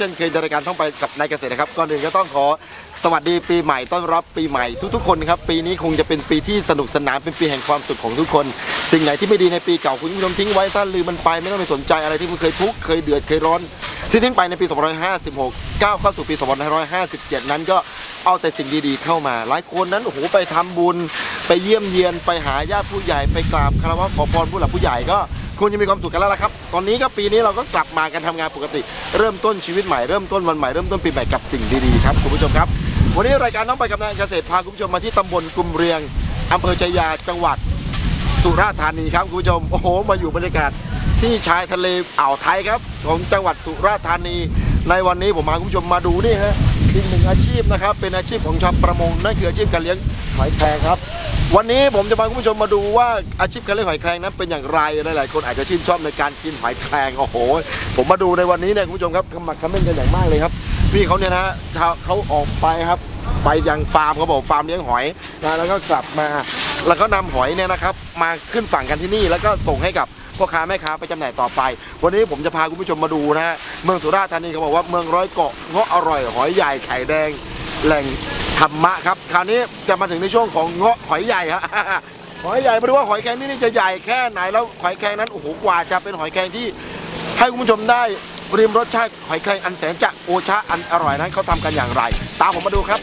เช่นเคยในรายการท่องไปกับนายเกษตรนะครับก่อนอื่นก็ต้องขอสวัสดีปีใหม่ต้อนรับปีใหม่ทุกๆคนครับปีนี้คงจะเป็นปีที่สนุกสนานเป็นปีแห่งความสุขของทุกคน สิ่งไหนที่ไม่ดีในปีเก่าคุณผู้ชมทิ้งไว้สั้นลืมมันไปไม่ต้องไปสนใจอะไรที่คุณเคยทุกข์เคยเดือดเคยร้อน ที่ทิ้งไปในปี 2556 ก้าวเข้าสู่ปี 2557 นั้นก็เอาแต่สิ่งดีๆเข้ามา หลายคนนั้นโอ้โหไปทำบุญ ไปเยี่ยมเยียนไปหาญาติผู้ใหญ่ไปกราบคารวะขอพรผู้หลักผู้ใหญ่ก็ คงจะมีความสุขกันแล้วล่ะครับ ตอนนี้ก็ปีนี้เราก็กลับมากันทำงานปกติ เริ่มต้นชีวิตใหม่เริ่มต้นวันใหม่เริ่มต้นปีใหม่กับสิ่งดีๆครับคุณผู้ชมครับ วันนี้รายการน้องไปกับนายเกษตรพาคุณผู้ชมมาที่ตำบลกุมเรียงอำเภอชัยยาจังหวัดสุราษฎร์ธานีครับคุณผู้ชมโอ้โห มาอยู่บรรยากาศที่ชายทะเลอ่าวไทยครับ ของจังหวัดสุราษฎร์ธานี ในวันนี้ผมพาคุณผู้ชมมาดูนี่ฮะอีกหนึ่งอาชีพนะครับเป็นอาชีพของชาวประมงนั่นคืออาชีพการเลี้ยง หอยแครงครับ วันนี้ผมจะพาคุณผู้ชมมาดูว่าอาชีพการเลี้ยงหอยแครงนั้นเป็นอย่างไรหลายๆคนอาจจะชื่นชอบในการกินหอยแครงโอ้โห ผมมาดูในวันนี้เนี่ยคุณผู้ชมครับขมักเขม้นกันอย่างมากเลยครับพี่เขาเนี่ยนะฮะชาวเขาออกไปครับ ไปยังฟาร์มเขาบอกฟาร์มเลี้ยงหอยนะแล้วก็กลับมา แล้วก็นำหอยเนี่ยนะครับ มาขึ้นฝั่งกันที่นี่แล้วก็ส่งให้กับพ่อค้าแม่ค้าไปจำหน่ายต่อไป วันนี้ผมจะพาคุณผู้ชมมาดูนะฮะเมืองสุราษฎร์ธานีเขาบอกว่าเมืองร้อยเกาะเงาะอร่อยหอยใหญ่ไข่แดงแหล่ง ธรรมะครับ คราวนี้จะมาถึงในช่วงของเงาะหอยใหญ่ฮะ หอยใหญ่มาดูว่าหอยแครงนี่นี่จะใหญ่แค่ไหนแล้วหอยแครงนั้นโอ้โหกว่าจะเป็นหอยแครงที่ ให้คุณผู้ชมได้ริมรสชาติหอยแครงอันแสนจะโอชะอันอร่อยนั้นเขาทำกันอย่างไร ตามผมมาดูครับ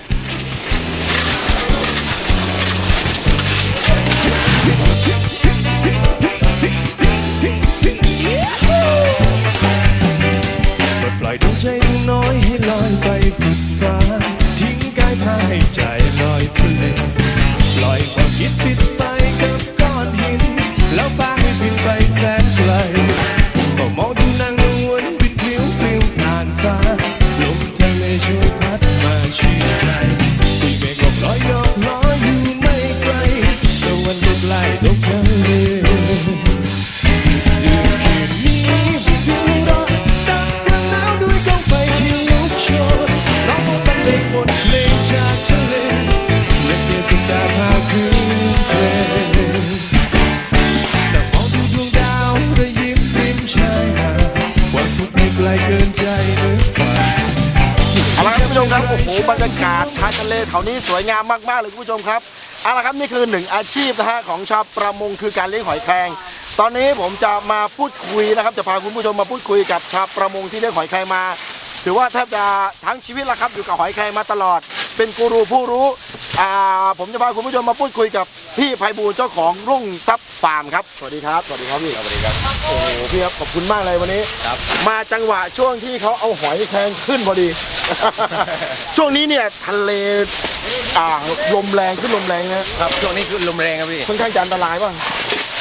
ปล่อยดวงใจดวงน้อยให้ลอยไปสุดฟ้า ให้ใจลอยเลงปล่อยความคิดติดไปกับก้อนหิน แล้วพาให้บินไปแสนไกลก็มองดูนางนวลบินพลิ้วปลิ เลแถวนี้สวยงามมากๆเลยคุณผู้ชมครับเอาละครับนี่คือหนึ่งอาชีพนะฮะของชาวประมงคือการเลี้ยงหอยแครงตอนนี้ผมจะมาพูดคุยนะครับ จะพาคุณผู้ชมมาพูดคุยกับชาวประมงที่เลี้ยงหอยแครงมา ถือว่าแทบจะทั้งชีวิตละครับอยู่กับหอยแครงมาตลอด เป็นกูรูผู้รู้ อ่าผมจะพาคุณผู้ชมมาพูดคุยกับพี่ไพบูลย์เจ้าของรุ่งทรัพย์ฟาร์มครับ สวัสดีครับ สวัสดีครับพี่ สวัสดีครับ โอ้โหพี่ครับขอบคุณมากเลยวันนี้มาจังหวะช่วงที่เขาเอาหอยแครงขึ้นพอดี ช่วงนี้เนี่ยทะเลอ่าลมแรงขึ้นลมแรงนะครับช่วงนี้คือลมแรงครับพี่ ค่อนข้างจะอันตรายป่ะ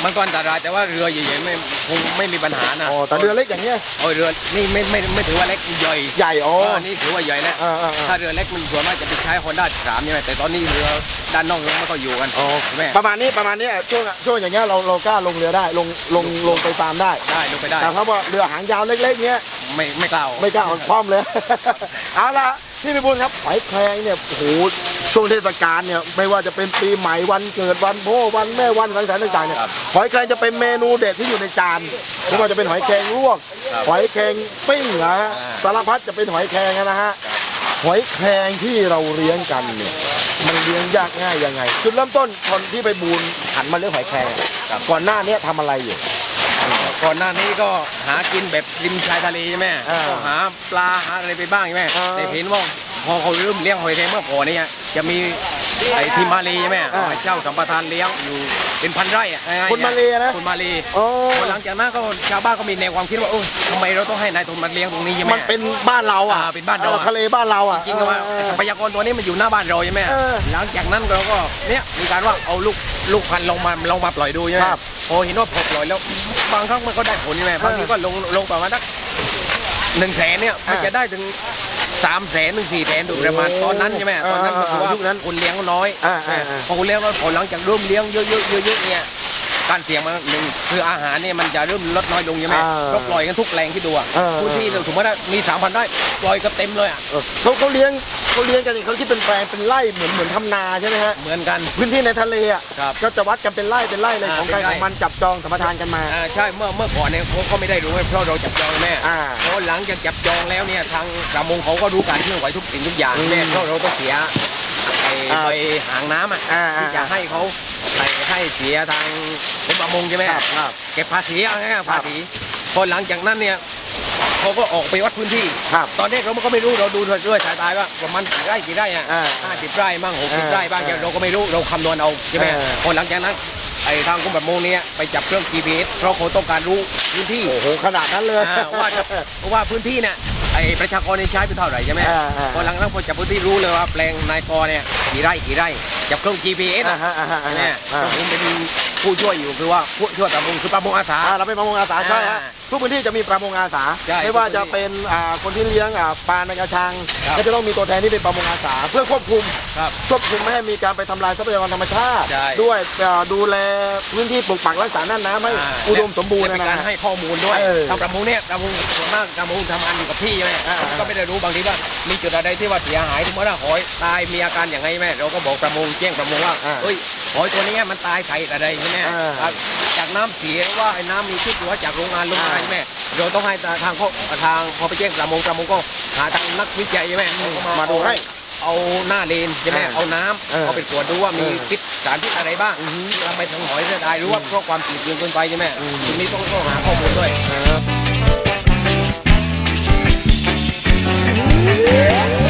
มันก็อันตรายแต่ว่าเรือใหญ่ๆไม่คงไม่มีปัญหานะอ๋อแต่เรือเล็กอย่างเงี้ย โอ้ยเรือนี่ไม่ไม่ไม่ถือว่าเล็กใหญ่ใหญ่อ๋อเออนี่ถือว่าใหญ่แล้ว อ่าอ่าอ่า ถ้าเรือเล็กมันส่วนมากจะไปใช้ฮอนด้าสามใช่ไหมแต่ตอนนี้เรือด้านนอกยังไม่ก็อยู่กันอ๋อใช่ไหมประมาณนี้ประมาณนี้ช่วงช่วงอย่างเงี้ยเราเรากล้าลงเรือได้ลงลงลงไปฟาร์มได้ ได้ลงไปได้ แต่ถ้าว่าเรือหางยาวเล็กๆเงี้ย ไม่ไม่กล้าไม่กล้าเอาคว่ำเลย เอาละพี่พิบูลครับหอยแครงเนี่ยโอ้โห ช่วงเทศกาลเนี่ยไม่ว่าจะเป็นปีใหม่วันเกิดวันพ่อวันแม่วันสังสรรค์ต่างๆเนี่ยหอยแครงจะเป็นเมนูเด็ดที่อยู่ในจานไม่ว่าจะเป็นหอยแครงลวก หอยแครงปิ้งนะฮะสารพัดจะเป็นหอยแครงนะฮะหอยแครงที่เราเลี้ยงกันเนี่ยมันเลี้ยงยากง่ายยังไงจุดเริ่มต้นคนที่ไปบูนหันมาเลี้ยงหอยแครงอะก่อนหน้าเนี้ยทำอะไรอยู่ก่อนหน้านี้ก็หากินแบบริมชายทะเลใช่ไหมอ่าก็หาปลาหาอะไรไปบ้างใช่ไหมอ่าแต่เห็นว่า พอเขาเริ่มเลี้ยงหอยแครงเมื่อก่อนเนี่ยจะมีไอ้ที่มาเลใช่ไหมอ่าไอ้เจ้าสัมปทานเลี้ยงอยู่เป็นพันไร่อะง่ยๆคนมาเลนะ คนมาเลอ๋อพอหลังจากนั้นก็ชาวบ้านก็มีแนวความคิดว่าโอ้ยทำไมเราต้องให้นายทุนมาเลี้ยงตรงนี้ใช่ไหม มันเป็นบ้านเราอะอ่าเป็นบ้านเราออทะเลบ้านเราอะจริงๆก็ว่าเออ ทรัพยากรตัวนี้มันอยู่หน้าบ้านเราใช่ไหมเออหลังจากนั้นเราก็เนี่ยมีการว่าเอาลูกลูกพันธุ์ลงมาลงมาปล่อยดูใช่ไหมครับพอเห็นว่าพอปล่อยแล้วบางครั้งมันก็ได้ผลใช่ไหมบางทีก็ลงลงประมาณสักหนึ่งแสนเนี่ยมันอ่าจะได้ถึง สามแสนถึงสี่แสนโดยประมาณโอ้ตอนนั้นใช่ไหมตอนนั้นมันคือว่ายุคนั้นคนเลี้ยงน้อยอ่าอ่าอ่าพอคนเลี้ยงน้อยพอหลังจากเริ่มเลี้ยงเยอะๆเยอะๆเนี่ย การเสี่ยงมันหนึ่งคืออาหารเนี่ยมันจะเริ่มลดน้อยลงใช่ไหมอ่าก็ปล่อยกันทุกแรงที่ดูอะอ่าพื้นที่เราสมมติว่ามีสามพันไร่ปล่อยก็เต็มเลยอะเออเขาเขาเลี้ยงเขาเลี้ยงกันเขาที่เป็นแปลงเป็นไร่เหมือนเหมือนทำนาใช่ไหมฮะเหมือนกัน พื้นที่ในทะเลอะครับก็จะวัดกันเป็นไร่เป็นไร่เลยอ่าของใครเป็นขไร่ องมันจับจองสัมปทานกันมา อ่าใช่เมื่อเมื่อก่อนเนี่ยเขาก็ไม่ได้รู้ไงเพราะเราจับจองแม่อ่าเพราะหลังจากจับจองแล้วเนี่ยทางประมงเขาก็รู้การเคลื่อนไหวทุกสิ่งทุกอย่างอืมแม่เพราะเราต้องเสียไอ้อ่าไปหางน้ำอะอ่าอ่า ที่จะให้เขา ไปให้เสียทางกรมประมงใช่ไหมครับครับเก็บภาษีเอาง่ายๆภาษีพอหลังจากนั้นเนี่ยเขาก็ออกไปวัดพื้นที่ ครับตอนนี้เราก็ไม่รู้เราดูด้วยสายตาว่าประมาณกี่ไร่กี่ไร่อะอ่าห้าสิบไร่บ้างหกสิบอ่าไร่บ้างอ่าเราก็ไม่รู้เราคำนวณเอาใช่ไหมอ่า พอหลังจากนั้นไอ้ทางกรมประมงเนี่ยไปจับเครื่อง GPS เพราะเขาต้องการรู้พื้นที่ โอ้โหขนาดนั้นเลย อ่าว่าจะเพราะว่าพื้นที่เนี่ย ไอ้ประชากรเนี่ยใช้ไปเท่าไหร่ใช่ไหมอ่าอ่า พอหลังจากนั้นพอจับพื้นที่รู้เลยว่าแปลงนายกอเนี่ยกี่ไร่กี่ไร่จับเครื่อง GPS อ่าอะฮะอ่าฮะอ่าใช่ไหมฮะอ่าผมเป็นผู้ช่วยอยู่คือว่าผู้ช่วยประมงคือประมงอาสาอ่าเราเป็นประมงอาสาใช่ฮะอ่าทุกพื้นที่จะมีประมงอาสาใช่ไม่ว่าจะเป็นอ่าคนที่เลี้ยงอ่าปลาในกระชังครับก็จะต้องมีตัวแทนที่เป็นประมงอาสา เพื่อควบคุมครับควบคุมไม่ให้มีการไปทำลายทรัพยากรธรรมชาติ ใช่ ด้วยอ่าดูแลพื้นที่ปลูกปักรักษาน่านน้ำให้าอุดมสมบูรณ์และนะเป็นการนะ ให้ข้อมูลด้วยเออทางประมงเนี่ยประมงส่วนมากประมงทำงานอยู่กับที่ใช่ไหมอ่า ก็ไม่ได้รู้บางทีว่ามีจุดอะไรที่ว่าเสียหายสมมติว่าหอยตายมีอาการอย่างไรแม่เราก็บอกประมงแจ้งประมงว่าอ่าเฮ้ยหอยตัวนี้มันตายใส่อะไรใช่ไหมอ่า ครับ จากน้ำเสียว่าไอ้น้ำมีพิษหรือว่าจากโรงงานโรงงานใช่ไหมเราต้องให้ทางเขาทางพอไปแจ้งประมงประมงก็หาทางนักวิจัยใช่ไหมเขาก็มาดูให้เอาหน้าเลนใช่ไหมอ่าเอาน้เออำเอาไปตรวจดูว่ามีเออพิษสารพิษอะไรบ้างทำไมถึงหอยเสียดายหรือว่าเพราะความจืดเกินไปใช่ไหมตรงนี้ต้องต้องหาข้อมูลด้วยพี่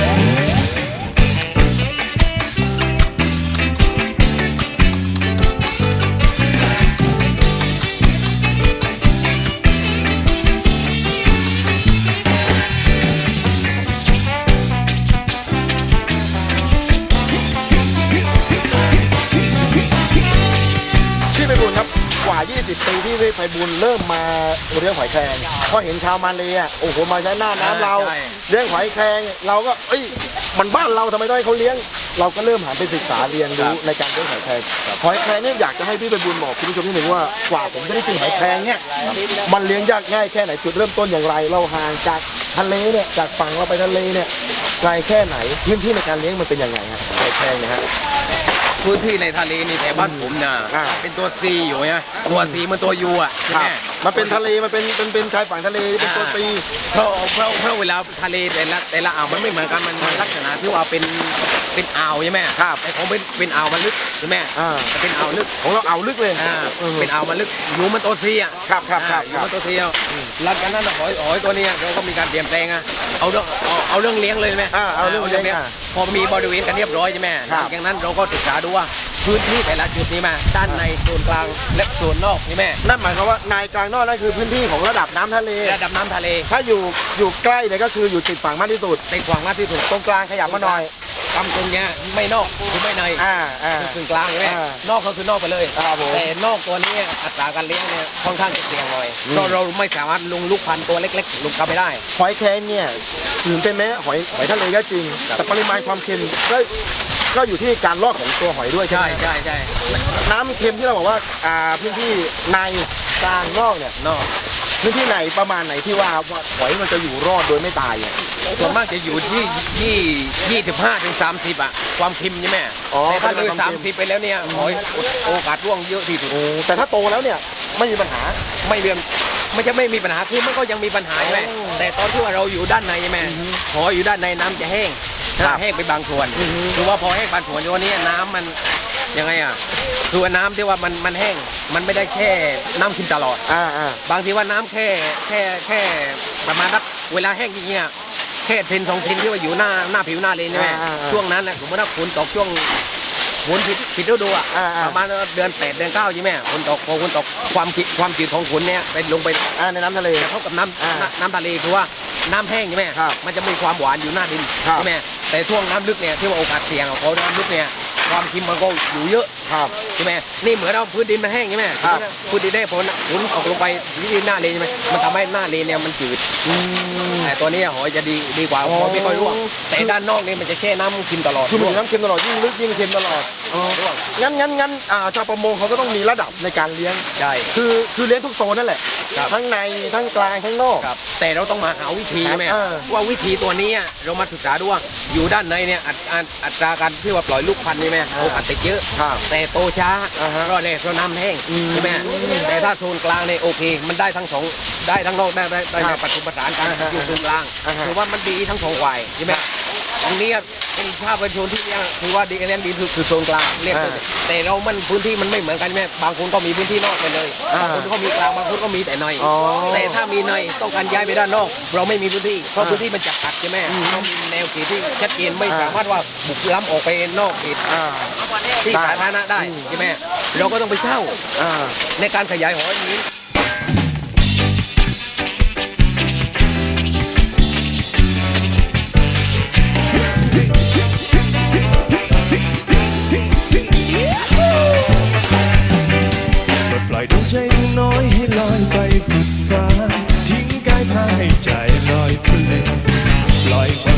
20ปีที่พี่ไปบุญเริ่มมาเลี้ยงหอยแครงเพราะเห็นชาวมาเลยอะโอ้โหมาใช้หน้าน้ำเราใช่เลี้ยงหอยแครงเราก็เอ้ยมันบ้านเราทำไมต้องให้เขาเลี้ยง เราก็เริ่มหันไปศึกษาเรียนรู้ในการเลี้ยงหอยแครงหอยแครงเนี่ยอยากจะให้พี่ไปบุญบอกคุณผู้ชมนิดหนึ่งว่ากว่าผมจะได้กินหอยแครงเนี่ยมันเลี้ยงยากง่ายแค่ไหนจุดเริ่มต้นอย่างไร เราห่างจากทะเลเนี่ยจากฝั่งเราไปทะเลเนี่ยไกลแค่ไหนพื้นที่ในการเลี้ยงมันเป็นยังไงฮะหอยแครงเนี่ยฮะ พื้นที่ในทะเลนี่แต่บ้านผมนะอ่าเป็นตัวซีอยู่ไงตัวซีมันตัวยูอะใช่คไหรัมบมันเป็นทะเลมันเป็นเป็นเป็นชายฝั่งทะเลเป็นตัวตี เพราะเพราะเพราะเวลาทะเลแต่ละแต่ละอ่าวมันไม่เหมือนกันมันมันลักษณะที่ว่าเป็นเป็นอ่าวใช่ไหมครับแต่ของเป็นเป็นอ่าวมันลึกใช่ไหมอ่ามันเป็นอ่าวลึก ของเราเอาลึกเลยอ่าเออ เป็นอ่าวมันลึกอยู่มันตัวซีอะครับครับครับอ่าอยู่มันตัวซีอะหลังจากนั้นน่ะหอยหอยตัวเนี้ยเราก็มีการเตรียมแปลงอะเอาเรื่องเอาเอาเรื่องเลี้ยงเลยใช่ไหมอ่าเอาเรื่องเลี้ยงอะ พอมีบริเวณกันเรียบร้อยใช่ไหมคหรับลังจากนั้นเราก็ศึกษาดูว่าพื้นที่แต่ละจุดนี้มาด้านในส่วนกลางและส่วนนอกใช่ไหมนั่นหมายความว่านายกลางนอกนั่นคือพื้นที่ของระดับน้ำทะเล ระดับน้ำทะเลถ้าอยู่อยู่ใกล้เนี่ยก็คืออยู่ติดฝั่งมากที่สุดในขวางมากที่สุดตรงกลางขยับมาหน่อย กำตรงเนี้ยไม่นอกคือไม่ในอ่าอ่า คือกึ่งกลางใช่ไหมอ่านอกก็คือนอกไปเลยครับผมแต่นอกตัวนี้อัตราการเลี้ยงเนี่ยค่อนข้างจะเสี่ยงหน่อยเพราะเราไม่สามารถลงลูกพันธุ์ตัวเล็กๆ ลงเข้าไปได้ หอยแครงเนี่ยถึงเป็นแม้หอยหอยทะเลก็จริง แต่ปริมาณความเค็มก็ก็อยู่ที่การลอกของตัวหอยด้วยใช่ใช่ไหมใช่ใช่น้ำเค็มที่เราบอกว่าอ่าพื้นที่ในกลางนอกเนี่ยนอกพื้นที่ไหนประมาณไหนที่ว่าว่าหอยมันจะอยู่รอดโดยไม่ตายอะส่วนมากจะอยู่ที่ยี่ ยี่สิบห้าถึงสามสิบอะความเค็มใช่ไหมอ๋อแต่ถ้าเลยความสามเค็สิบมไปแล้วเนี่ยหอยโอกาสร่วงเยอะที่สุดโอ้แต่ถ้าโตแล้วเนี่ยไม่มีปัญหา ไม่เรียมไม่ใช่ไม่มีปัญหาคือมันก็ยังมีปัญหาใช่ไหมโอ้แต่ตอนที่ว่าเราอยู่ด้านในใช่ไหมหอยอยู่ด้านในน้ำจะแห้งครับ แห้งไปบางส่วนอือฮึคือว่าพอแห้งบางส่วนตัวนี้น้ำมันยังไงอะคือว่าน้ำที่ว่ามันมันแห้งมันไม่ได้แค่น้ำกินตลอด อ่าอ่า บางทีว่าน้ำแค่แค่แค่ประมาณนักเวลาแห้งจริงๆอะ แค่เทนสองเทนที่ว่าอยู่หน้าหน้าผิวหน้าเลนใช่ไหมอ่าอ่าอ่าช่วงนั้นแหละสมมติว่าฝนตกช่วงฝนผิดผิดฤดูอะอ่าอ่าประมาณเดือนแปดเดือนเก้าใช่ไหมฝนตกพอฝนตกความจืดความจืดของฝนเนี่ยไปลงไป อ่าในน้ำทะเล กระทบกับน้อ่าำน้ำน้ำทะเลคือว่าน้ำแห้งใช่ไหมครับมันจะมีความหวานอยู่หน้าดินครับใช่ไหมแต่ช่วงน้ำลึกเนี่ยที่ว่าโอกาสเสี่ยงของเขาน้ำลึกเนี่ยความเค็มมันก็อยู่เยอะครับใช่ไหมนี่เหมือนเราพื้นดินมันแห้งใช่ไหมครับพื้นดินได้ฝนฝนตกลงไปที่ดินหน้าเลนใช่ไหมมันทำให้หน้าเลนเนี่ยมันจืดแต่ตัวนี้หอยจะดีดีกว่าอ๋อหอยไม่ค่อยร่วงแต่ด้านนอกนี่มันจะแช่น้ำกินตลอดคือมันอยู่น้ำเค็มตลอดยิ่งลึกยิ่งเค็มตลอดงั้นงั้นงั้นอ่าชาวประมงเขาก็ต้องมีระดับในการเลี้ยงใช่คือคือเลี้ยงทุกโซนนั่นแหละครับทั้งในทั้งกลางทั้งนอกครับแต่เราต้องมาหาวิธีใช่ไหมเออว่าวิธีตัวนี้อะเรามาศึกษาดูว่าอยู่ด้านในเนี่ยอัตอัตอัตราการที่ว่าปล่อยลูกพันธุ์ใช่ไหมโอกาสติดเยอะครับแต่โตช้าอ่าฮะเพราะอะไรเพราะน้ำแห้งใช่ไหมแต่ถ้าโซนกลางเนี่ยโอเค มันได้ทั้งสองได้ทั้งนอกได้ได้ได้ในปัจจุบันการอ่าฮะอยู่โซนกลางอ่าฮะถือว่ามันดีทั้งสองฝ่ายใช่ไหม ตรงนี้เป็นภาพเป็นโซนที่เลี้ยงถือว่าดีเลี้ยงดีคือคือโซนกลางเรียกอ่าแต่เรามันพื้นที่มันไม่เหมือนกันใช่ไหมบางคนก็มีพื้นที่นอกไปเลยอ่าบางคนก็มีกลางบางคนก็มีแต่ในอ๋อแต่ถ้ามีในต้องการย้ายไปด้านนอก เราไม่มีพื้นที่เพราะพื้นที่มันจัดตัดใช่ไหมต้องมีแนวเขตที่ชัดเจนไม่อ่าสามารถว่าบุกล้ำออกไปนอกเขตอ่าที่สาธารณะได้ใช่ไหมเราก็ต้องไปเช่าอ่าในการขยายหออย่างนี้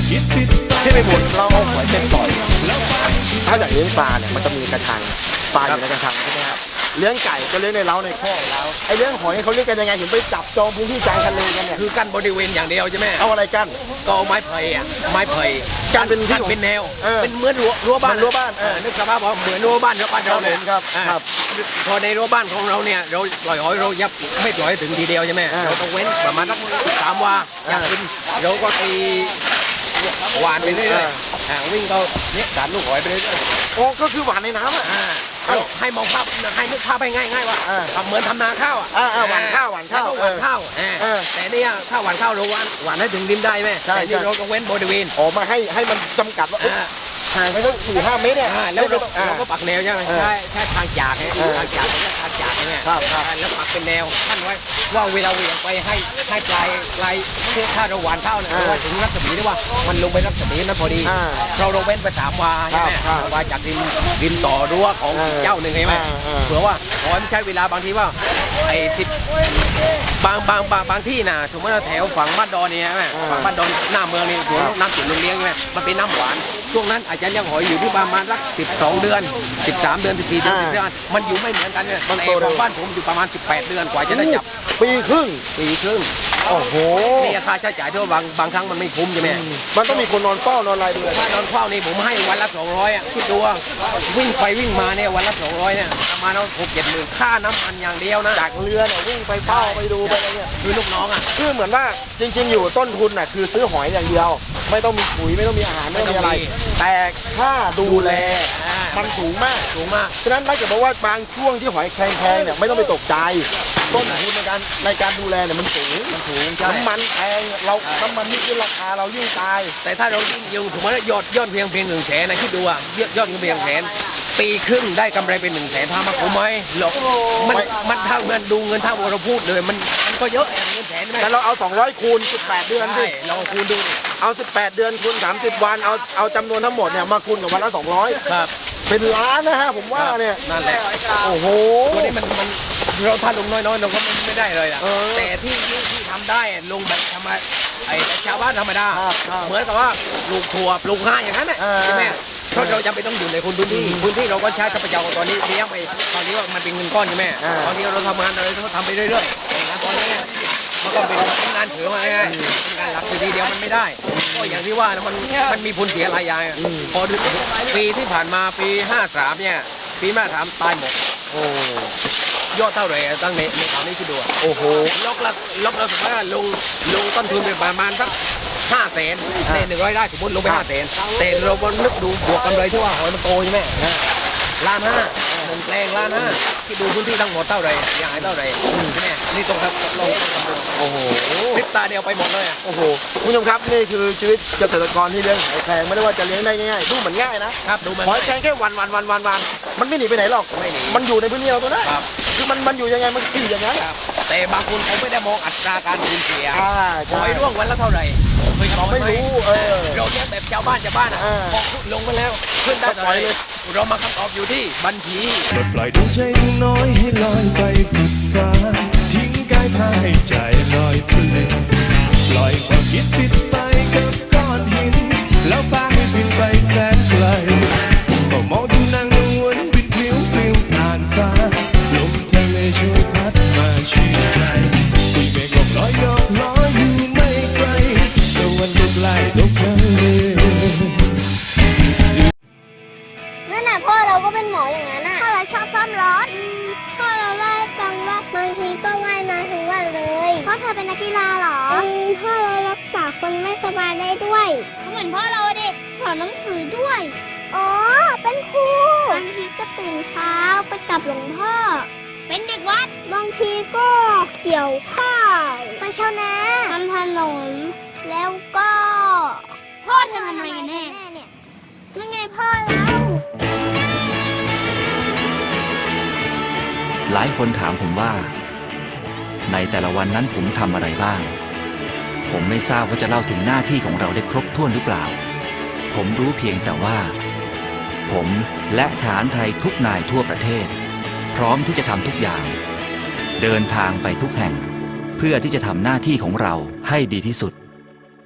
ที่ไปหมดเราเอาหอยเป็นปล่อย ถ้าอยากเลี้ยงปลาเนี่ยมันจะมีกระชังปลาอยู่ในกระชังใช่ไหมครับเลี้ยงไก่ก็เลี้ยงในเล้าในคอกไอ้เลี้ยงหอยเขาเลี้ยงกันยังไงเห็นไปจับจองพื้นที่กลางทะเลกันเนี่ยคือกั้นบริเวณอย่างเดียวใช่ไหมเอาอะไรกันก็เอาไม้ไผ่อะไม้ไผ่กั้นเป็นที่กั้นเป็นแนวเออเป็นเหมือนรั้วรั้วบ้านเหมือนรั้วบ้านเออนึกสภาพว่าเหมือนรั้วบ้านรั้วบ้านเราเลยครับอ่าครับพอในรั้วบ้านของเราเนี่ยเราปล่อยหอยเรายับไม่ปล่อยให้ถึงทีเดียวใช่ไหมเออเราต้องเว้นประมาณสักสามวาอยากกินเราก็ตี หวานไปเรื่อยๆอ่าวิ่งก็เนี่ยสารลูกหอยไปเรื่อยๆโอ้ก็คือหวานในน้ำอะอ่าเอาให้มองภาพให้นึกภาพให้ง่ายๆว่าอ่าทำเหมือนทำนาข้าวอะอ่าอ่าหว่านข้าวหว่านข้าวแล้ก็หวานข้าวเออเออเออแต่เนี่ยถ้าหวานข้าวเราหวานหวานให้ถึงริมได้ไหมใช่แต่นี่ใช่เราต้องเว้นบริเวณออกมาให้ให้มันจำกัดว่าเอ้ยอ่าห่างไปสักสี่ห้าเมตรเนี่ยอ่าแล้วเราอ่าเราก็ปักแนวใช่ไหมเออใช่ใช่ทางจากไงเออทางจากใช่ทางจากใช่ไหมครับครับอ่าแล้วปักเป็นแนวขั้นไว้ว่าเวลาเหวี่ยงไปให้ให้ปลายปลายถ้าเราหวานข้าวเนี่ยอ่าเราว่าถึงรัศมีได้ว่ามันลงไปรัศมีนั้นพอดี อ่าเราเราเว้นไปสามวาใช่ไหมครับครับวาจากริมริมต่อรั้วของเออเจ้าหนึ่งใช่ไหมอ่าอ่า เผื่อว่าขอให้มันใช้เวลาบางทีว่าไอ้สิบบางบางบางบางที่นะสมมติว่าแถวฝั่งบ้านดอนเนี่ยใช่ไหมอ่าฝั่งบ้านดอนหน้าเมืองนี่หัวน้ำจุดเลี้ยงใช่ไหมมันเป็นน้ำหวาน ช่วงนั้นอาจจะเลี้ยงหอยอยู่ที่ประมาณสักสิบสองเดือนสิบสามเดือนสิบสี่เดือนอ่าสิบเดือนมันอยู่ไม่เหมือนกันเนี่ยมันแต่โตเร็วฝั่งบ้านผมอยู่ประมาณ 18 เดือนกว่าจะได้จับปีครึ่งปีครึ่งโอ้โหนี่ค่าใช้จ่ายที่ว่าบางบางครั้งมันไม่คุ้มใช่ไหมมันต้องมีคนนอนเฝ้านอนอะไรดูเลยถ้านอนเฝ้านี่ผมให้วันละ 200อะคิดดูว่าวิ่งไปวิ่งมาเนี่ยวันละ 200เนี่ยประมาณหกเจ็ดหมื่นค่าน้ำมันอย่างเดียวนะจากเรือเนี่ยวิ่งไปเฝ้าไปดูไปอะไรเนี่ยคือลูกน้องอะคือเหมือนว่าจริง ๆ อยู่ต้นทุนน่ะคือซื้อหอยอย่างเดียว ไม่ต้องมีปุ๋ยไม่ต้องมีอาหารไม่ต้องมีอะไร ไม่ต้องมี แต่ค่าดูแลอ่ามันสูงมาก สูงมาก ฉะนั้นถ้าเกิดบอกว่าบางช่วงที่หอยแครงๆเนี่ยไม่ต้องไปตกใจ ต้นทุนในการในการดูแลเนี่ยมันสูงมันสูงใช่น้ำมันแพงเราน้ำมันนี่ขึ้นราคาเรายิ่งตาย แต่ถ้าเรายิ่งยิงถึงว่ายอดยอดเพียงเพียงหนึ่งแสนนะคิดดูอะยอดยอดเพียงแสนปีครึ่งได้กำไรเป็นหนึ่งแสนทามาคุ้มไหมหรอกมันมันเท่าเงินดูเงินเท่าเราพูดเลยมันมันก็เยอะเงินแสนใช่ไหมแต่เราเอา 200 คูณ 18 เดือนสิใช่ลองคูณดูดิเอา 18 เดือนคูณ 30 วันเอาเอาจำนวนทั้งหมดเนี่ยมาคูณกับวันละ200ครับเป็นล้านนะฮะผมว่าเนี่ยนั่นแหละโอ้โหตัวนี้มันมันเราถ้าลงน้อยๆเราก็ไม่ได้เลยอะเออแต่ที่ที่ที่ทำได้อะลงแบบธรรมดาไอ้ชาวบ้านธรรมดา ครับครับเหมือนกับว่าปลูกถั่วปลูกห้าอย่างนั้นน่ะเออ ใช่ไหมเพราะเราจำเป็นต้องอยู่ในพื้นที่พื้นที่เราก็ใช้ทรัพยากรตอนนี้เลี้ยงไปตอนนี้ว่ามันเป็นเงินก้อนใช่ไหมอ่าตอนนี้เราทำงานอะไรก็ทำไปเรื่อยๆแต่งานตอนนี้เนี่ยมันก็เป็นงานเถือมาง่ายๆเป็นงานหลักอยู่ทีเดียวมันไม่ได้ก็อย่างที่ว่านะมันมันมีผลเสียหลายอย่างอะพอดูปีที่ผ่านมาปี 53เนี่ยปี53ตายหมด โอ้ ยอดเท่าไหร่อะตั้งในในข่าวนี้คิดดูอะโอ้โห ล็อกละล็อกละสมมติว่าลงลงต้นทุนไปประมาณสักห้าแสนในหนึ่งร้อยได้สมมติลงไปห้าแสนแต่เราบนนึกดูบวกกำไรที่ว่าหอยมันโตใช่ไหมล้านห้าหนึ่ง แปลงล้านห้าที่ดูพื้นที่ทั้งหมดเท่าไหร่เสียหายเท่าไหร่ใช่ไหมนี่ตรงครับลองคำนวณโอ้โหพริบตาเดียวไปหมดเลยอะโอ้โหคุณผู้ชมครับนี่คือชีวิตเกษตรกรที่เลี้ยงหอยแครงไม่ได้ว่าจะเลี้ยงได้ง่ายๆดูเหมือนง่ายนะครับดูมันหอยแครงแค่วันวันวันวันวันมันไม่หนีไปไหนหรอกไม่หนีมันอยู่ในพื้นที่เราตัวนั้นครับคือมันมันอยู่ยังไงมันก็อยู่อย่างนั้นครับแต่บางคนเขาไม่ได้มองอัตราการสูญเสียอ่าหใช่อยร่วงวันละเท่าไหร่เคยคำนเราวณไม่ไหมรู้เออเราเลี้ยงแบบชาวบ้านชาวบ้านอะเออพอลงมาแล้วขึ้นได้ก็ปล่อยเลย เรามาคำตอบอยู่ที่บัญชีปลดปล่อยดวงใจดวงน้อยให้ลอยไปสุดฟ้าทิ้งกายพาให้ใจลอยเพลงปล่อยความคิดติดไปกับก้อนหิน แล้วพาให้บินไปแสนไกลก็มองดูนางนวลบินพลิ้วปลิวผ่านฟ้าลมทะเลช่วยพัดมาชื่นใจคุยเมฆลบลอยหยอกล้ออยู่ไม่ไกลตะวันลุกไล่ตกทะเล เราก็เป็นหมออย่างนั้นน่ะพ่อเราชอบซ่อมรถพ่อเราเล่าให้ฟังว่าบางทีก็ว่ายน้ำทั้งวันเลยพ่อเธอเป็นนักกีฬาเหรอพ่อเรารักษาคนไม่สบายได้ด้วยเหมือนพ่อเราดิสอนหนังสือด้วยอ๋อเป็นครูบางทีก็ตื่นเช้าไปกับหลวงพ่อ เป็นเด็กวัดบางทีก็เกี่ยวข้าวไปชาวนาทำถนนแล้วก็พ่อเธอทำอะไรกันแน่เนี่ยนั่นไงพ่อเรา หลายคนถามผมว่า ในแต่ละวันนั้นผมทำอะไรบ้าง ผมไม่ทราบว่าจะเล่าถึงหน้าที่ของเราได้ครบถ้วนหรือเปล่า ผมรู้เพียงแต่ว่า ผมและฐานไทยทุกนายทั่วประเทศ พร้อมที่จะทำทุกอย่าง เดินทางไปทุกแห่ง เพื่อที่จะทำหน้าที่ของเราให้ดีที่สุด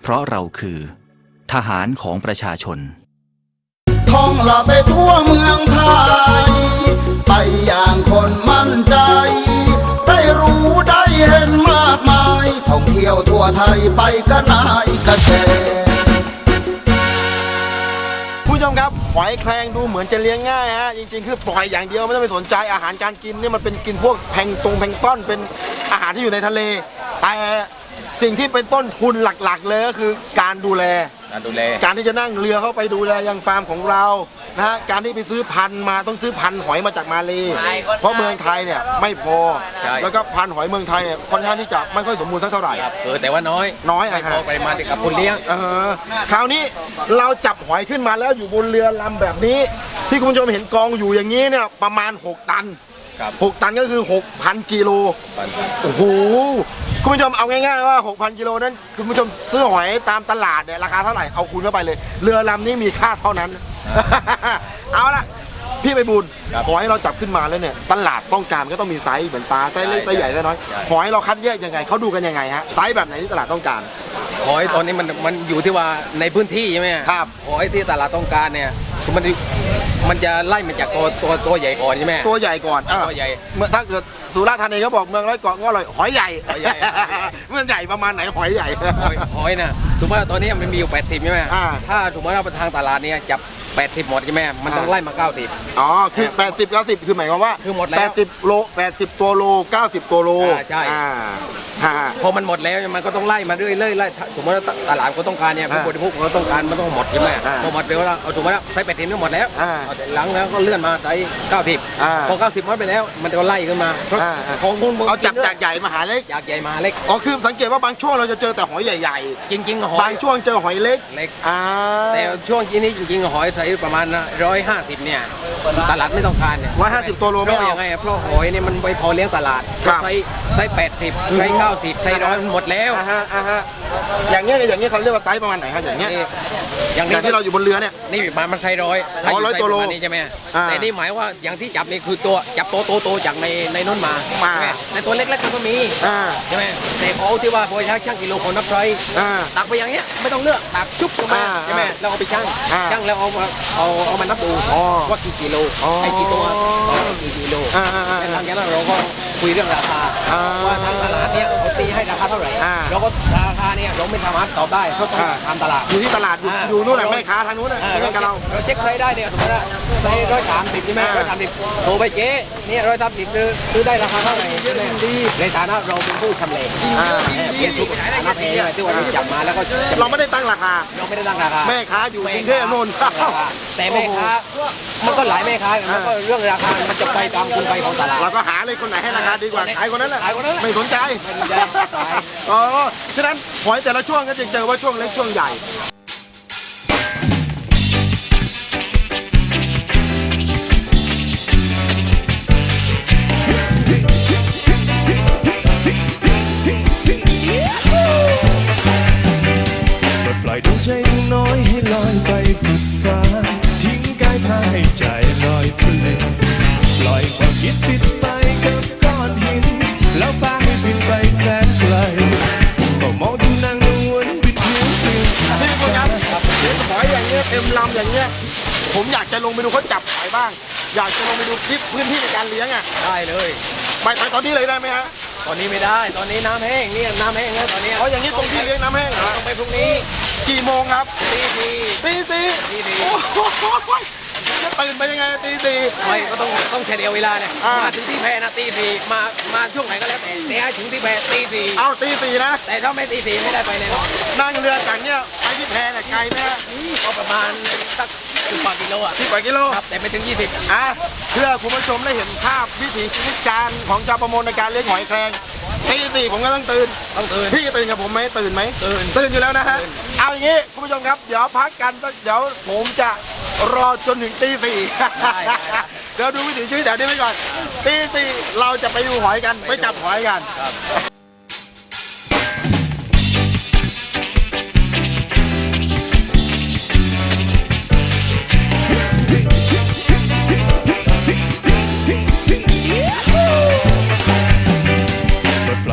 เพราะเราคือ ทหารของประชาชนท่องละไปทั่วเมืองไทย ไปอย่างคนมั่นใจ ได้รู้ได้เห็นมากมาย ท่องเที่ยวทั่วไทยไปกันนายเกษตรคุณผู้ชมครับหอยแครงดูเหมือนจะเลี้ยงง่ายฮะจริงๆ คือปล่อยอย่างเดียวไม่ต้องไปสนใจอาหารการกินนี่มันเป็นกินพวกแพงตรงแพงต้อนเป็นอาหารที่อยู่ในทะเล แต่ สิ่งที่เป็นต้นทุนหลักๆ เลยก็คือการดูแล การดูแล การที่จะนั่งเรือเข้าไปดูแลยังฟาร์มของเรานะฮะการที่ไปซื้อพันธุ์มาต้องซื้อพันธุ์หอยมาจากมาเลเพราะเมืองไทยเนี่ยไม่พอ ใช่ แล้วก็พันธุ์หอยเมืองไทยเนี่ยค่อนข้างที่จะไม่ค่อยสมบูรณ์สักเท่าไหร่ เออแต่ว่าน้อยน้อยอะไม่พอฮะปริมาณกับคนเลี้ยง เออคราวนี้เราจับหอยขึ้นมาแล้วอยู่บนเรือลำแบบนี้ ที่คุณผู้ชมเห็นกองอยู่อย่างนี้เนี่ยประมาณ 6 ตัน ครับ6ตันก็คือ6,000กิโลโอ้โห คุณผู้ชมเอาง่ายๆว่า 6,000 กิโลนั้น คุณผู้ชมซื้อหอยตามตลาดเนี่ยราคาเท่าไหร่ เอาคูณเข้าไปเลย เรือลำนี้มีค่าเท่านั้น เอาละพี่ไปบุญครับหอยเราจับขึ้นมาแล้วเนี่ย ตลาดต้องการก็ต้องมีไซส์เหมือนปลาไซส์เล็กใช่ไซส์ใหญ่ไซส์น้อย ใช่ หอยเราคัดแยกยังไง เขาดูกันยังไงฮะ ไซส์แบบไหนที่ตลาดต้องการ หอยตอนนี้มันมันอยู่ที่ว่าในพื้นที่ใช่ไหมครับ หอยที่ตลาดต้องการเนี่ยคือมัน มันจะไล่มาจากตัวตัวตัวใหญ่ก่อนใช่ไหมตัวใหญ่ก่อนอะตัวใหญ่ เมื่อถ้าเกิดสุราษฎร์ธานีเขาบอกเมืองร้อยเกาะก็อร่อยหอยใหญ่หอยใหญ่ เมืองใหญ่ประมาณไหนหอยใหญ่ หอยหอยนะถูกไหมตอนนี้มันมีอยู่ 80 ใช่ไหมอ่า ถ้าถูกไหมเราไปทางตลาดเนี่ยจับ 80 หมดใช่ไหมมันต้องอ่าไล่มา 90 อ๋อคือ 80 90 คือหมายความว่าคือหมดแล้ว 80 โล 80 ตัวโล 90 ตัวโลอ่าใช่ อ่าฮะ พอมันหมดแล้วมันก็ต้องไล่มาเรื่อยๆไล่สมมติว่าตลาดก็ต้องการเนี่ยผู้อ่าบริโภคก็ต้องการมันต้องหมดใช่ไหมอ่าพอหมดเร็วแล้วเอาถูกไหมล่ะไซส์80นี่หมดแล้วอ่าเอาแต่หลังแล้วก็เลื่อนมาไซส์90อ่าพอ90หมดไปแล้วมันก็ไล่ขึ้นมาเพราะอ่าอ่า ของคุณเอาจับจากใหญ่มาหาเล็ก จากใหญ่มาเล็ก อ๋อคือสังเกตว่าบางช่วงเราจะเจอแต่หอยใหญ่จริงๆหอๆ บายงช่วงเจอหอยเล็ก เล็ก อ่าแต่ช่วงนี้จริงๆหอยไซส่ประมาณร้อยห้าสิบเนี่ยตลาดไม่ต้องการเนี่ย150ตัวโลไม่เพราะเอายังไงเพราะหอยเนี่ยมันไม่พอเลี้ยงตลาดครับใช้ใช้แปดสิบใช้เก้าสิบใช้ร้อยมันหมดแล้วอ่าฮะอ่าฮะอย่างเงี้ยอย่างเงี้ยเขาเรียกว่าไซส์ประมาณไหนครับอย่างเงี้ยนี่ อย่างอนี้ย่างที่เราอยู่บนเรือเนี่ย นี่มันมันใช้ร้อยอ๋อร้อยตัวโลใช้ประมาณนี้ใช่ไหมอ่าแต่นี่หมายว่าอย่างที่จับนี่คือตัวจับโตโตโตจากในในนู้นมามาใช่ไหแต่ตัวเล็กๆมันก็มีอ่า ใช่ไหมแต่เขาที่ว่าพอช่างช่างกิโลคนนับไซส์อ่า ตักไปอย่างเงี้ยไม่ต้องเลือกตักจุ๊บลงมาอ่าใช่ไหมแล้วเอาไปชั่งอ่าชั่งแล้วเอามาเอาเอามานับดูอ๋อว่ากี่กิโลอ๋อไอ้กี่ตัวต่อไอ้กี่กิโลอ่าอ่าอ่า แล้วหลังจากนั้นเราก็ คุยเรื่องราคาอ่าว่าทางตลาดเนี่ยเขาตีให้ราคาเท่าไหร่อ่า เราก็ราคาเนี่ยเราไม่สามารถตอบได้เพราะต้องอ่าทำตลาด อยู่ที่ตลาดอยู่อ่า อยู่นู่นแหละแม่ค้าทางนู้นน่ะอ่าไม่ใช่กับเรา เราเช็คใช้ได้เนี่ยสมมติว่าใช้ร้อยสามสิบใช่ไหมอ่า ร้อยสามสิบโทรไปเจ๊เนี่ยร้อยสามสิบซื้อซื้อได้ราคาเท่าไหร่ใช่ไหมในฐานะเราเป็นผู้ทำเลอ่าเป็นผู้นับเองที่วันนี้จับมาแล้วก็จะเราไม่ได้ตั้งราคา เราไม่ได้ตั้งราคาแม่ค้าอยู่กรุงเทพนู่นแต่แม่ค้ามันก็หลายแม่ค้ามันก็เรื่องราคามันจะไปตามคุณไปของตลาด เราก็หาเลยคนไหนให้ราคาดีกว่าขายคนนั้นแหละขายคนนั้นแหละไม่สนใจไม่สนใจขายอ๋อฉะนั้นหอยแต่ละช่วงก็จะเจอว่าช่วงเล็กช่วงใหญ่ อยากจะลงไปดูคลิปพื้นที่ในการเลี้ยงอะได้เลย ไปไปตอนนี้เลยได้ไหมฮะตอนนี้ไม่ได้ ตอนนี้น้ำแห้งเนี่ยน้ำแห้งแล้วตอนนี้อ๋ออย่างนี้ตรงที่เลี้ยงน้ำแห้งเหรอต้องไปพรุ่งนี้กี่โมงครับตีทีตีสี่ตีสี่โอ้โหจะตื่นไปยังไงตีสี่ไม่ก็ต้องต้องเฉลี่ยเวลาเนี่ยอ่ามมาถึงที่แพนะตีสี่มามาช่วงไหนก็แล้วแต่แต่ให้ถึงที่แพตีสี่เอาตีสี่นะ แต่ถ้าไม่ตีสี่ไม่ได้ไปแน่นอนนั่งเรือจากเนี้ยไปที่แพเนี่ยไกลไหมฮะก็ประมาณสัก สิบกว่ากิโลอะสิบกว่ากิโลครับแต่ไม่ถึง 20 อะเพื่อคุณผู้ชมได้เห็นภาพวิถีชีวิตการของชาวประมงในการเลี้ยงหอยแครงตีสี่ผมก็ต้องตื่นต้องตื่น พี่ตื่นกับผมไหมตื่นไหมตื่น ตื่นอยู่แล้วนะฮะ เอาอย่างนี้คุณผู้ชมครับ เดี๋ยวพักกันสักเดี๋ยวผมจะรอจนถึงตีสี่เดี๋ยวดูวิถีชีวิตแถวนี้ไปก่อนตีสี่เราจะไปดูหอยกัน ไปจับหอยกัน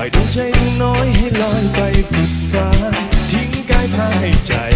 ดปล่อยดวงใจดวงน้อยให้ลอยไปฝุดฟ้าทิ้งกายพาให้ใจ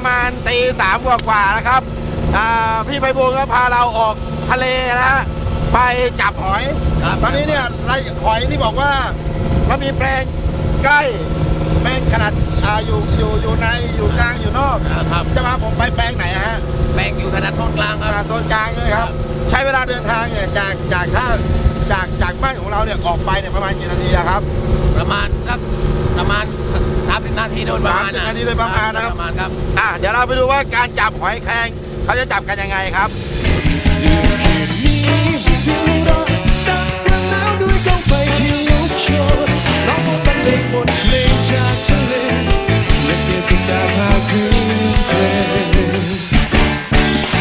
ประมาณตีสามกว่าๆนะครับอ่าพี่ไพบูลย์ก็พาเราออกทะเลนะฮะไปจับหอยครับตอนนี้เนี่ยไรหอยที่บอกว่าเรามีแปลงใกล้แปลงขนาดอ่าอยู่อยู่อยู่ในอยู่กลางอยู่นอกครับจะพาผมไปแปลงไหนอะฮะแบ่งอยู่ถนัดตอนกลางคขนารัดบโซนกลางเลยครับ ใช้เวลาเดินทางเนี่ยจากจากท่าจากจากบ้านของเราเนี่ยออกไปเนี่ยประมาณกี่นาทีอะครับ ประมาณสักประมาณ สามสิบนาทีโดยประมาณ30นาทีโดยประมาณนะครับ ประมาณครับ อะเดี๋ยวเราไปดูว่าการจับหอยแครงเขาจะจับกันยังไงครับถึงรอดักกันหนาวด้วยกองไฟที่ลุกโชนร้องบรรเลงบทเพลงจากทะเลและเทศกาลพาคืนเพลง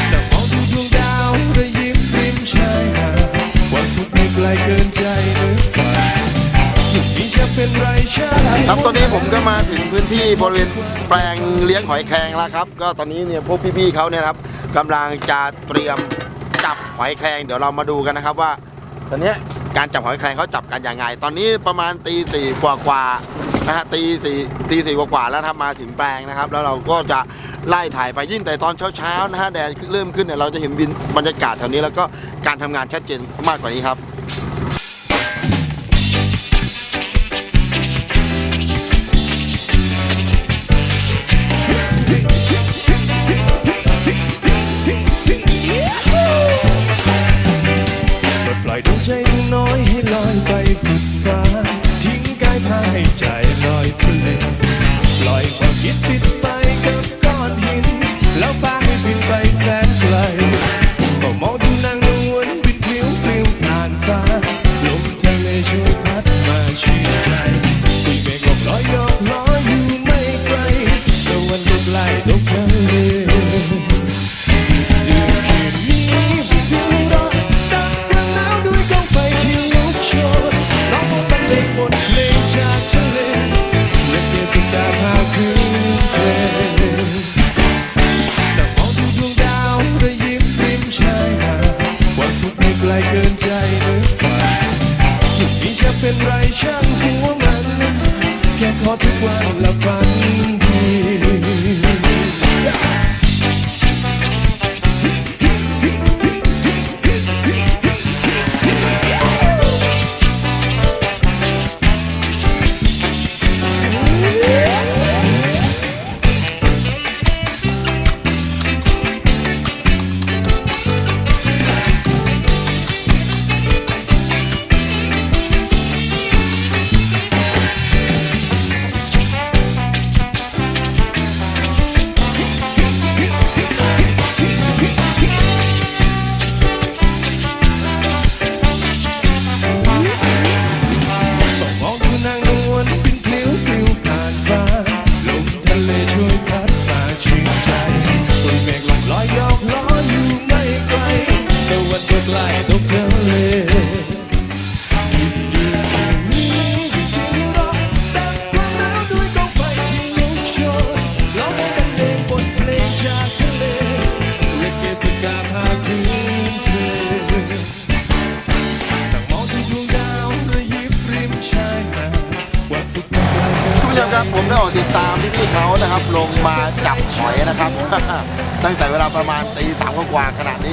แต่มองดูดวงดาวระยิบริมชายหาดความสุขไม่ไกลเกินใจนึกฝัน ครับตอนนี้ผมก็มาถึงพื้นที่บริเวณแปลงเลี้ยงหอยแครงแล้วครับ ก็ตอนนี้เนี่ยพวกพี่ๆเขาเนี่ยครับกำลังจะเตรียมจับหอยแครงเดี๋ยวเรามาดูกันนะครับว่า ตอนนี้การจับหอยแครงเขาจับกันอยังไง ตอนนี้ประมาณตีสี่กว่าๆนะฮะตีสี่ตีสี่กว่าๆแล้วครับมาถึงแปลงนะครับ แล้วเราก็จะไล่ถ่ายไปยิ่งแต่ตอนเช้าๆนะฮะแดดเริ่มขึ้นเนี่ยเราจะเห็นวินบรรยากาศแถวนี้แล้วก็การทำงานชัดเจนมากกว่านี้ครับ ล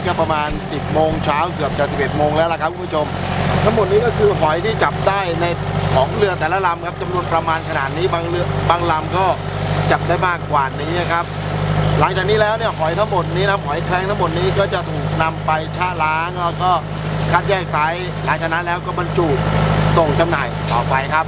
ก็ประมาณ 10 โมงเช้าเกือบจะ 11 โมงแล้วล่ะครับคุณผู้ชม ทั้งหมดนี้ก็คือหอยที่จับได้ในของเรือแต่ละลำครับจำนวนประมาณขนาดนี้บางเรือบางลำก็จับได้มากกว่านี้นะครับ หลังจากนี้แล้วเนี่ยหอยทั้งหมดนี้นะหอยแครงทั้งหมดนี้ก็จะถูกนำไปชะล้างแล้วก็คัดแยกไซส์หลังจากนั้นแล้วก็บรรจุส่งจำหน่ายต่อไปครับ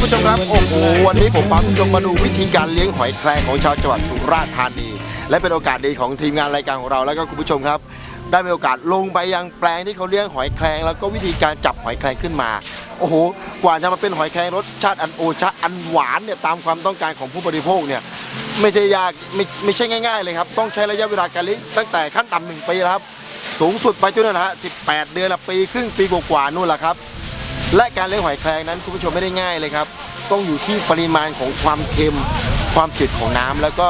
คุณผู้ชมครับโอ้โหวันนี้ผมพาคุณผู้ชมมาดูวิธีการเลี้ยงหอยแครงของชาวจังหวัดสุราษฎร์ธานี และเป็นโอกาสดีของทีมงานรายการของเราแล้วก็คุณผู้ชมครับ ได้มีโอกาสลงไปยังแปลงที่เขาเลี้ยงหอยแครงแล้วก็วิธีการจับหอยแครงขึ้นมาโอ้โหกว่าจะมาเป็นหอยแครงรสชาติอันโอชะอันหวานเนี่ยตามความต้องการของผู้บริโภคเนี่ยไม่ใช่ยากไม่ไม่ใช่ง่าย ๆ เลยครับต้องใช้ระยะเวลาการเลี้ยงตั้งแต่ขั้นต่ำหนึ่งปีแล้วครับสูงสุดไปจนนะฮะ18 เดือนละปีครึ่งปีกว่าๆนู่นแหละครับ และการเลี้ยงหอยแครงนั้นคุณผู้ชมไม่ได้ง่ายเลยครับ ต้องอยู่ที่ปริมาณของความเค็ม ความจืดของน้ำแล้วก็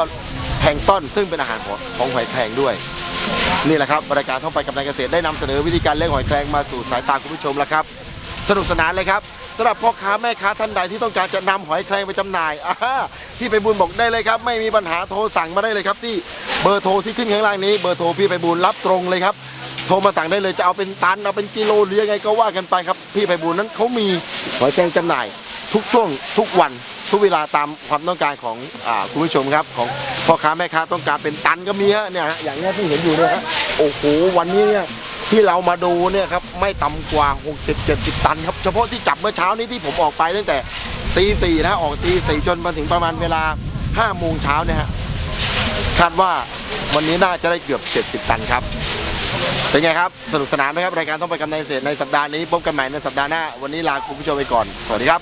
แพงต้นซึ่งเป็นอาหารของของหอยแครงด้วย นี่แหละครับรายการท่องไปกับนายเกษตรได้นำเสนอวิธีการเลี้ยงหอยแครงมาสู่สายตาคุณผู้ชมแล้วครับ สนุกสนานเลยครับสำหรับพ่อค้าแม่ค้าท่านใดที่ต้องการจะนำหอยแครงไปจำหน่ายอ่าฮะพี่ไปบุญบอกได้เลยครับ ไม่มีปัญหาโทรสั่งมาได้เลยครับ ที่เบอร์โทรที่ขึ้นข้างล่างนี้เบอร์โทรพี่ไปบุญรับตรงเลยครับ ทรมาสั่งได้เลยจะเอาเป็นตันเอาเป็นกิโลหรือยังไงก็ว่ากันไปครับ พี่ไพบูลนั้นเขามีหอยแครงจำหน่าย ทุกช่วงทุกวันทุกเวลาตามความต้องการของอาคุณผู้ชมครับ ของพ่อค้าแม่ค้าต้องการเป็นตันก็มีฮะเนี่ยฮะอย่างเนี้ยที่เห็นอยู่เนี่ยฮะโอ้โหวันนี้เนี่ยที่เรามาดูเนี่ยครับไม่ต่ำกว่า 60 70 ตันครับเฉพาะที่จับเมื่อเช้านี้ที่ผมออกไปตั้งแต่ตีสี่นะฮะออกตีสี่จนมาถึงประมาณเวลา5โมงเช้าเนี่ยฮะคาดว่าวันนี้น่าจะได้เกือบ 70 ตันครับ เป็นไงครับ สนุกสนานไหมครับ รายการต้องไปกำในเสร็จในสัปดาห์นี้พบกันใหม่ในสัปดาห์หน้า วันนี้ลาคุณผู้ชมไปก่อน สวัสดีครับ